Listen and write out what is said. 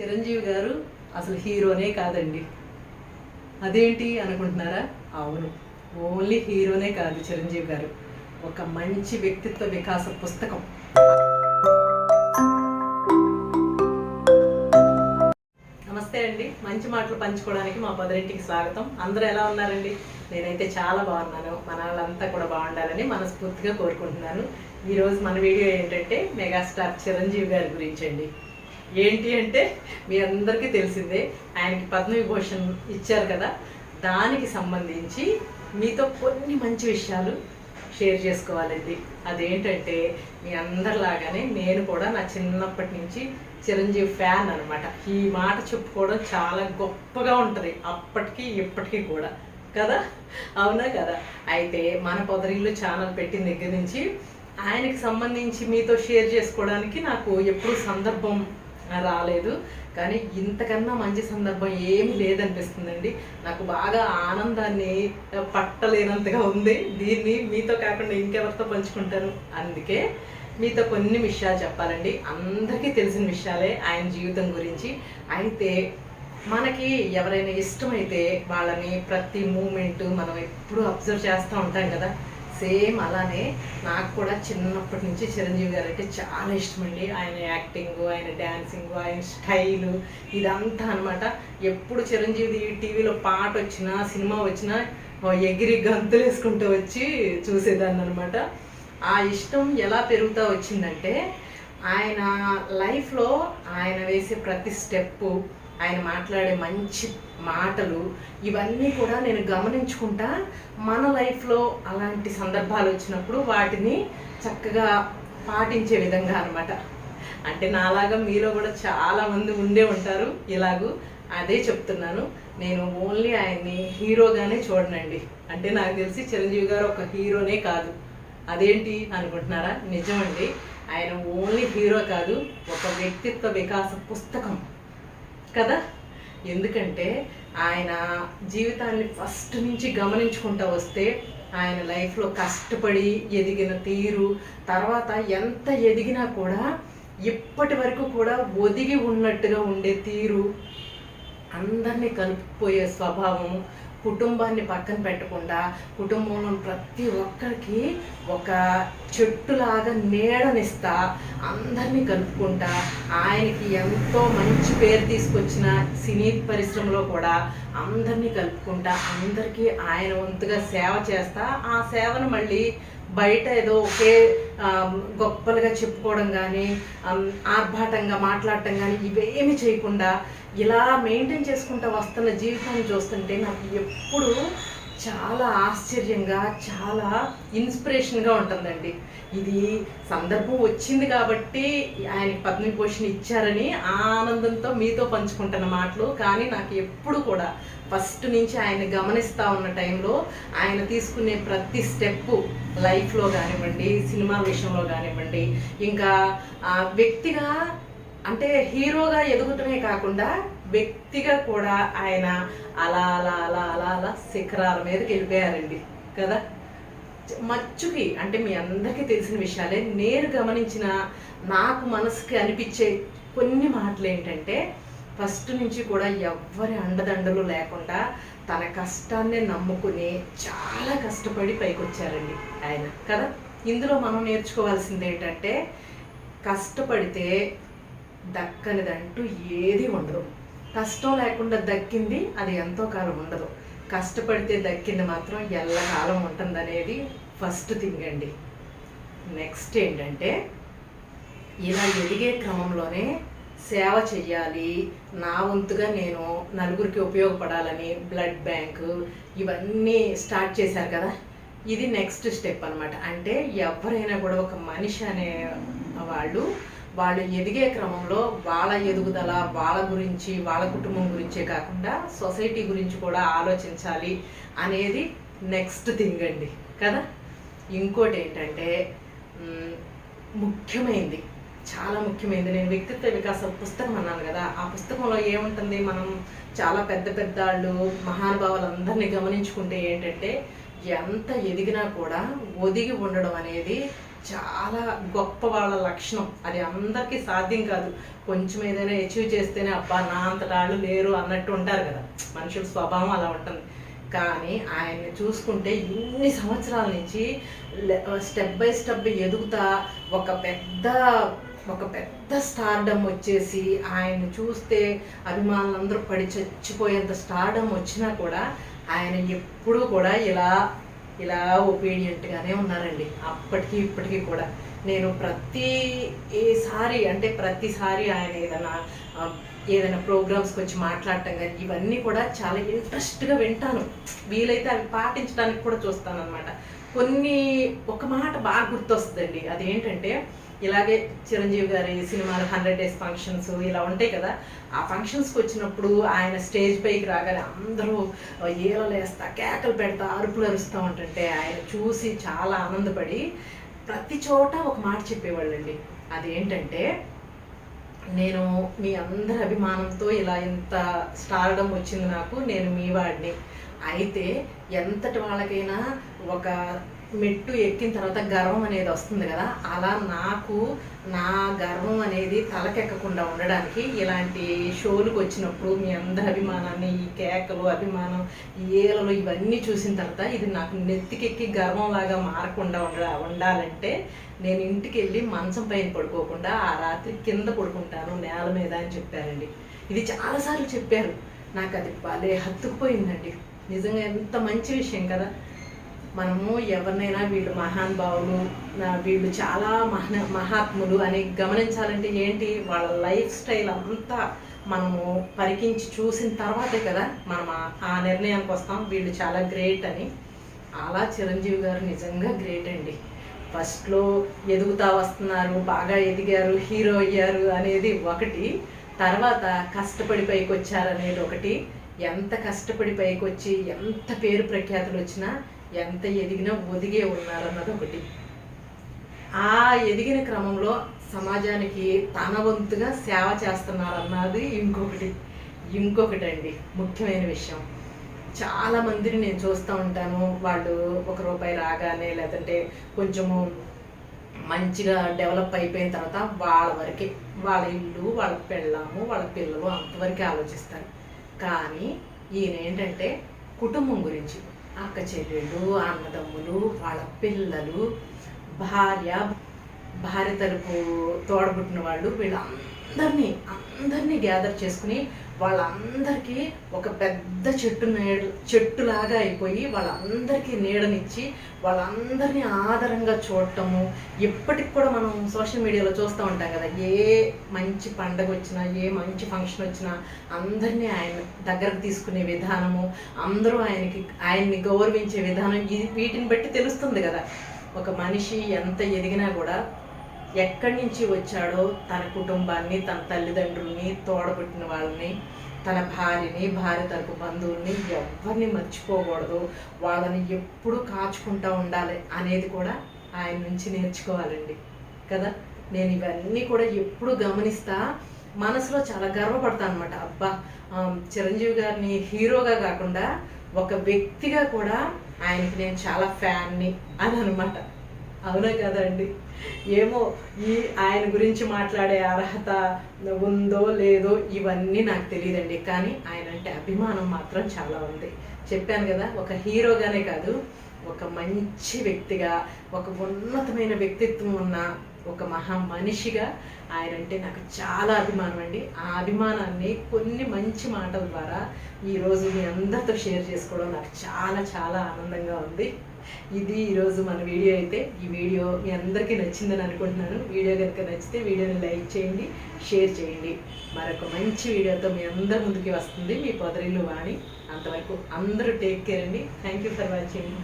చిరంజీవి గారు అసలు హీరోనే కాదండి. అదేంటి అనుకుంటున్నారా? అవును ఓన్లీ హీరోనే కాదు చిరంజీవి గారు. ఒక మంచి వ్యక్తిత్వ వికాస పుస్తకం. నమస్తే అండి. మంచి మాటలు పంచుకోవడానికి మా పొదరింటికి స్వాగతం. అందరూ ఎలా ఉన్నారండి? నేనైతే చాలా బాగున్నాను. మన వాళ్ళంతా కూడా బాగుండాలని మనస్ఫూర్తిగా కోరుకుంటున్నాను. ఈరోజు మన వీడియో ఏంటంటే మెగాస్టార్ చిరంజీవి గారి గురించి అండి. ఏంటి అంటే మీ అందరికీ తెలిసిందే ఆయనకి పద్మవిభూషణ్ ఇచ్చారు కదా దానికి సంబంధించి మీతో కొన్ని మంచి విషయాలు షేర్ చేసుకోవాలండి. అదేంటంటే మీ అందరిలాగానే నేను కూడా నా చిన్నప్పటి నుంచి చిరంజీవి ఫ్యాన్ అనమాట ఈ మాట చెప్పుకోవడం చాలా గొప్పగా ఉంటుంది అప్పటికి ఇప్పటికీ కూడా. కదా? అవునా కదా? అయితే మన పొదరిల్లు ఛానల్ పెట్టిన దగ్గర నుంచి ఆయనకి సంబంధించి మీతో షేర్ చేసుకోవడానికి నాకు ఎప్పుడు సందర్భం రాలేదు. కానీ ఇంతకన్నా మంచి సందర్భం ఏమీ లేదనిపిస్తుందండి. నాకు బాగా ఆనందాన్ని పట్టలేనంతగా ఉంది. దీన్ని మీతో కాకుండా ఇంకెవరితో పంచుకుంటాను అందుకే మీతో కొన్ని విషయాలు చెప్పాలండి. అందరికీ తెలిసిన విషయాలే ఆయన జీవితం గురించి. అయితే మనకి ఎవరైనా ఇష్టమైతే వాళ్ళని ప్రతి మూమెంట్ మనం ఎప్పుడు అబ్జర్వ్ చేస్తూ ఉంటాం కదా. సేమ్ అలానే నాకు కూడా చిన్నప్పటి నుంచి చిరంజీవి గారు అంటే చాలా ఇష్టం అండి ఆయన యాక్టింగ్ ఆయన డ్యాన్సింగ్ ఆయన స్టైలు ఇదంతా అనమాట ఎప్పుడు చిరంజీవి టీవీలో పాట వచ్చినా సినిమా వచ్చినా ఎగిరి గంతులు వేసుకుంటూ వచ్చి చూసేదాన్ని అనమాట ఆ ఇష్టం ఎలా పెరుగుతూ వచ్చిందంటే ఆయన లైఫ్లో ఆయన వేసే ప్రతి స్టెప్పు ఆయన మాట్లాడే మంచి మాటలు ఇవన్నీ కూడా నేను గమనించుకుంటా. మన లైఫ్లో అలాంటి సందర్భాలు వచ్చినప్పుడు వాటిని చక్కగా పాటించే విధంగా అనమాట అంటే నాలాగా మీలో కూడా చాలామంది ఉండే ఉంటారు. ఇలాగూ అదే చెప్తున్నాను. నేను ఓన్లీ ఆయన్ని హీరోగానే చూడనండి. అంటే నాకు తెలిసి చిరంజీవి గారు ఒక హీరోనే కాదు. అదేంటి అనుకుంటున్నారా? నిజమండి. ఆయన ఓన్లీ హీరో కాదు. ఒక వ్యక్తిత్వ వికాస పుస్తకం. కదా? ఎందుకంటే ఆయన జీవితాన్ని ఫస్ట్ నుంచి గమనించుకుంటూ వస్తే ఆయన లైఫ్లో కష్టపడి ఎదిగిన తీరు తర్వాత ఎంత ఎదిగినా కూడా ఇప్పటి వరకు కూడా ఒదిగి ఉన్నట్టుగా ఉండే తీరు అందరినీ కలిపిపోయే స్వభావం కుటుంబాన్ని పక్కన పెట్టకుండా కుటుంబంలో ప్రతి ఒక్కరికి ఒక చెట్టులాగా నీడనిస్తా అందరినీ కలుపుకుంటా ఆయనకి ఎంతో మంచి పేరు తీసుకొచ్చిన సినీ పరిశ్రమలో కూడా అందరినీ కలుపుకుంటా అందరికీ ఆయన వంతుగా సేవ చేస్తా. ఆ సేవను మళ్ళీ బయట ఏదో ఒకే గొప్పలుగా చెప్పుకోవడం కానీ ఆర్భాటంగా మాట్లాడటం కానీ ఇవేమి చేయకుండా ఇలా మెయింటైన్ చేసుకుంటూ వస్తున్న జీవితాన్ని చూస్తుంటే నాకు ఎప్పుడు చాలా ఆశ్చర్యంగా చాలా ఇన్స్పిరేషన్గా ఉంటుందండి. ఇది సందర్భం వచ్చింది కాబట్టి ఆయనకి పద్మవిభూషణ్ ఇచ్చారని ఆ ఆనందంతో మీతో పంచుకుంటున్న మాటలు. కానీ నాకు ఎప్పుడు కూడా ఫస్ట్ నుంచి ఆయన గమనిస్తూ ఉన్న టైంలో ఆయన తీసుకునే ప్రతి స్టెప్పు లైఫ్లో కానివ్వండి సినిమా విషయంలో కానివ్వండి ఇంకా వ్యక్తిగా అంటే హీరోగా ఎదుగుతమే కాకుండా వ్యక్తిగా కూడా ఆయన అలా అలా అలా అలా అలా శిఖరాల మీదకి వెళ్ళిపోయారండి కదా? మచ్చుకి అంటే మీ అందరికీ తెలిసిన విషయాలే నేను గమనించిన నాకు మనసుకి అనిపించే కొన్ని మాటలు ఏంటంటే ఫస్ట్ నుంచి కూడా ఎవ్వరి అండదండలు లేకుండా తన కష్టాన్ని నమ్ముకుని చాలా కష్టపడి పైకి వచ్చారండి ఆయన కదా? ఇందులో మనం నేర్చుకోవాల్సింది ఏంటంటే కష్టపడితే దక్కనిదంటూ ఏది ఉండదు. కష్టం లేకుండా దక్కింది అది ఎంతో కాలం ఉండదు. కష్టపడితే దక్కింది మాత్రం ఎల్లకాలం ఉంటుందనేది ఫస్ట్ థింగ్ అండి. నెక్స్ట్ ఏంటంటే ఇలా ఎదిగే క్రమంలోనే సేవ చెయ్యాలి నా వంతుగా నేను నలుగురికి ఉపయోగపడాలని బ్లడ్ బ్యాంక్ ఇవన్నీ స్టార్ట్ చేశారు కదా. ఇది నెక్స్ట్ స్టెప్ అనమాట అంటే ఎవరైనా కూడా ఒక మనిషి అనే వాళ్ళు వాళ్ళు ఎదిగే క్రమంలో వాళ్ళ ఎదుగుదల వాళ్ళ గురించి వాళ్ళ కుటుంబం గురించే కాకుండా సొసైటీ గురించి కూడా ఆలోచించాలి అనేది నెక్స్ట్ థింగ్ అండి. కదా? ఇంకోటి ఏంటంటే ముఖ్యమైనది చాలా ముఖ్యమైనది నేను వ్యక్తిత్వ వికాస పుస్తకం అన్నాను కదా ఆ పుస్తకంలో ఏముంటుంది? మనం చాలా పెద్ద పెద్ద వాళ్ళు మహానుభావులందరినీ గమనించుకుంటే ఏంటంటే ఎంత ఎదిగినా కూడా ఒదిగి ఉండడం అనేది చాలా గొప్ప వాళ్ళ లక్షణం. అది అందరికీ సాధ్యం కాదు. కొంచెం ఏదైనా అచీవ్ చేస్తేనే అబ్బా నా అంతటాళ్ళు లేరు అన్నట్టు ఉంటారు కదా. మనుషుల స్వభావం అలా ఉంటుంది. కానీ ఆయన్ని చూసుకుంటే ఇన్ని సంవత్సరాల నుంచి స్టెప్ బై స్టెప్ ఎదుగుతా ఒక పెద్ద ఒక పెద్ద స్టార్డమ్ వచ్చేసి ఆయన్ని చూస్తే అభిమానులందరూ పడి చచ్చిపోయేంత స్టార్డమ్ వచ్చినా కూడా ఆయన ఎప్పుడూ కూడా ఇలా ఇలా ఒపీనియంట్గానే ఉన్నారండి. అప్పటికి ఇప్పటికీ కూడా. నేను ప్రతి ఏసారి అంటే ప్రతిసారి ఆయన ఏదైనా ఏదైనా ప్రోగ్రామ్స్కి వచ్చి మాట్లాడటం కానీ ఇవన్నీ కూడా చాలా ఇంట్రెస్ట్గా వింటాను. వీలైతే అవి పాటించడానికి కూడా చూస్తాను అనమాట కొన్ని ఒక మాట బాగా గుర్తొస్తుందండి. అదేంటంటే ఇలాగే చిరంజీవి గారి సినిమాలు హండ్రెడ్ డేస్ ఫంక్షన్స్ ఇలా ఉంటాయి కదా ఆ ఫంక్షన్స్కి వచ్చినప్పుడు ఆయన స్టేజ్ పైకి రాగానే అందరూ ఏలలేస్తా కేకలు పెడతా అరుపులు అరుస్తూ ఉంటుంటే ఆయన చూసి చాలా ఆనందపడి ప్రతి చోట ఒక మాట చెప్పేవాళ్ళండి. అదేంటంటే నేను మీ అందరి అభిమానంతో ఇలా ఇంత స్టార్డం వచ్చింది నాకు నేను మీ వాడిని. అయితే ఎంతటి వాళ్ళకైనా ఒక మెట్టు ఎక్కిన తర్వాత గర్వం అనేది వస్తుంది కదా. అలా నాకు నా గర్వం అనేది తలకెక్కకుండా ఉండడానికి ఇలాంటి షోలకు వచ్చినప్పుడు మీ అందరి అభిమానాన్ని ఈ కేకలు అభిమానం ఏలలు ఇవన్నీ చూసిన తర్వాత ఇది నాకు నెత్తికెక్కి గర్వంలాగా మారకుండా ఉండ ఉండాలంటే నేను ఇంటికి వెళ్ళి మంచం పైన పడుకోకుండా ఆ రాత్రి కింద పడుకుంటాను నేల మీద అని చెప్పారండి. ఇది చాలాసార్లు చెప్పారు. నాకు అది భలే హత్తుకుపోయిందండి. నిజంగా ఎంత మంచి విషయం కదా. మనము ఎవరినైనా వీళ్ళు మహానుభావులు వీళ్ళు చాలా మహా మహాత్ములు అని గమనించాలంటే ఏంటి? వాళ్ళ లైఫ్ స్టైల్ అంతా మనము పరికించి చూసిన తర్వాతే కదా మనం ఆ- ఆ నిర్ణయానికి వస్తాం. వీళ్ళు చాలా గ్రేట్ అని. అలా చిరంజీవి గారు నిజంగా గ్రేట్ అండి. ఫస్ట్లో ఎదుగుతా వస్తున్నారు బాగా ఎదిగారు హీరో అయ్యారు అనేది ఒకటి. తర్వాత కష్టపడి పైకి వచ్చారు అనేది ఒకటి. ఎంత కష్టపడి పైకి వచ్చి ఎంత పేరు ప్రఖ్యాతులు వచ్చినా ఎంత ఎదిగినా ఒదిగే ఉన్నారన్నది ఒకటి. ఆ ఎదిగిన క్రమంలో సమాజానికి తన వంతుగా సేవ చేస్తున్నారన్నది ఇంకొకటి ఇంకొకటి. అండి ముఖ్యమైన విషయం. చాలా మందిని నేను చూస్తూ ఉంటాను. వాళ్ళు ఒక రూపాయి రాగానే లేదంటే కొంచెము మంచిగా డెవలప్ అయిపోయిన తర్వాత వాళ్ళ వరకే వాళ్ళ ఇల్లు వాళ్ళ పెళ్ళాము వాళ్ళ పిల్లలు అంతవరకే ఆలోచిస్తారు. కానీ ఈయన ఏంటంటే కుటుంబం గురించి. అక్క చెల్లెళ్ళు అన్నదమ్ములు వాళ్ళ పిల్లలు భార్య భార్య తరపు తోడబుట్టిన వాళ్ళు వీళ్ళందరూ. అందరినీ గ్యాదర్ చేసుకుని వాళ్ళందరికీ ఒక పెద్ద చెట్టు నీడ చెట్టులాగా అయిపోయి వాళ్ళందరికీ నీడనిచ్చి వాళ్ళందరినీ ఆదరంగా చూడటము. ఇప్పటికి కూడా మనం సోషల్ మీడియాలో చూస్తూ ఉంటాం కదా ఏ మంచి పండగ వచ్చినా ఏ మంచి ఫంక్షన్ వచ్చినా అందరినీ ఆయన దగ్గరకు తీసుకునే విధానము అందరూ ఆయనకి ఆయన్ని గౌరవించే విధానం ఇది వీటిని బట్టి తెలుస్తుంది కదా. ఒక మనిషి ఎంత ఎదిగినా కూడా ఎక్కడి నుంచి వచ్చాడో తన కుటుంబాన్ని తన తల్లిదండ్రుల్ని తోడబుట్టిన వాళ్ళని తన భార్యని భార్య తరపు బంధువుల్ని ఎవరిని మర్చిపోకూడదు. వాళ్ళని ఎప్పుడు కాచుకుంటూ ఉండాలి అనేది కూడా ఆయన నుంచి నేర్చుకోవాలండి. కదా? నేను ఇవన్నీ కూడా ఎప్పుడు గమనిస్తా మనసులో చాలా గర్వపడతాను అనమాట అబ్బా చిరంజీవి గారిని హీరోగా కాకుండా ఒక వ్యక్తిగా కూడా ఆయనకి నేను చాలా ఫ్యాన్ని అని అనమాట అవునా కదండి. ఏమో ఈ ఆయన గురించి మాట్లాడే అర్హత ఉందో లేదో ఇవన్నీ నాకు తెలియదండి. కానీ ఆయన అంటే అభిమానం మాత్రం చాలా ఉంది. చెప్పాను కదా ఒక హీరోగానే కాదు ఒక మంచి వ్యక్తిగా ఒక ఉన్నతమైన వ్యక్తిత్వం ఉన్న ఒక మహా మనిషిగా ఆయన అంటే నాకు చాలా అభిమానం అండి. ఆ అభిమానాన్ని కొన్ని మంచి మాటల ద్వారా ఈరోజు మీ అందరితో షేర్ చేసుకోవడం నాకు చాలా చాలా ఆనందంగా ఉంది. ఇది ఈరోజు మన వీడియో అయితే. ఈ వీడియో మీ అందరికీ నచ్చిందని అనుకుంటున్నాను. వీడియో కనుక నచ్చితే వీడియోని లైక్ చేయండి షేర్ చేయండి. మరొక మంచి వీడియోతో మీ అందరి ముందుకి వస్తుంది మీ పొదరిల్లు వాణి. అంతవరకు అందరూ టేక్ కేర్ అండి. Thank you for watching